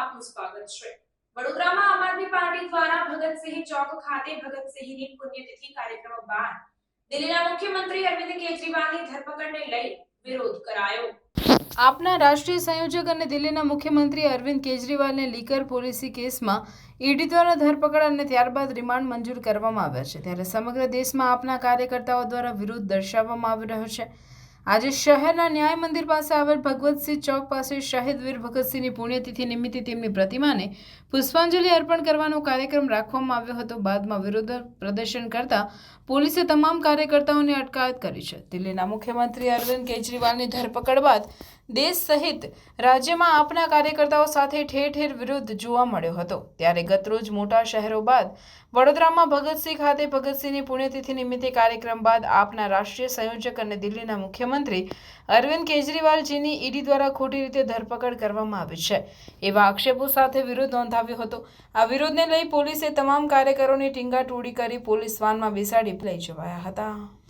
આપનું સ્વાગત છે. વડોદરામાં આમ આદમી પાર્ટી દ્વારા ભગતસિંહ ચોક ખાતે ભગતસિંહની પુણ્યતિથિ કાર્યક્રમ બાદ દિલ્હીના મુખ્યમંત્રી અરવિંદ કેજરીવાલની ધરપકડને લઈ વિરોધ કરાયો. આપના રાષ્ટ્રીય સંયોજક અને દિલ્હીના મુખ્યમંત્રી અરવિંદ કેજરીવાલને લીકર પોલિસી કેસમાં ઈડી દ્વારા ધરપકડ અને ત્યારબાદ રિમાન્ડ મંજૂર કરવામાં આવ્યા છે. ત્યારે સમગ્ર દેશમાં આપના કાર્યકર્તાઓ દ્વારા વિરોધ દર્શાવવામાં આવી રહ્યો છે. આજે શહેરના ન્યાય મંદિર પાસે આવેલ ભગવતસિંહ ચોક પાસે શહીદ વીર ભગતસિંહની પુણ્યતિથિ નિમિત્તે તેમની પ્રતિમાને પુષ્પાંજલિ અર્પણ કરવાનો કાર્યક્રમ રાખવામાં આવ્યો હતો. બાદમાં વિરોધ પ્રદર્શન કરતા પોલીસે તમામ કાર્યકર્તાઓની અટકાયત કરી છે. દિલ્હીના મુખ્યમંત્રી અરવિંદ કેજરીવાલની ધરપકડ બાદ દેશ સહિત રાજ્યમાં આપના કાર્યકર્તાઓ સાથે ઠેર ઠેર વિરોધ જોવા મળ્યો હતો. ત્યારે ગતરોજ મોટા શહેરો બાદ વડોદરામાં ભગતસિંહ ખાતે ભગતસિંહની પુણ્યતિથિ નિમિત્તે કાર્યક્રમ બાદ આપના રાષ્ટ્રીય સંયોજક અને દિલ્હીના મુખ્યમંત્રી અરવિંદ કેજરીવાલજીની ઈડી દ્વારા ખોટી રીતે ધરપકડ કરવામાં આવી છે. એવા આક્ષેપો સાથે વિરોધ નોંધાવ્યો હતો. આ વિરોધને લઈ પોલીસે તમામ કાર્યકરોની ટીંગાટોળી કરી પોલીસ વાનમાં બેસાડી લઈ જવાયા હતા.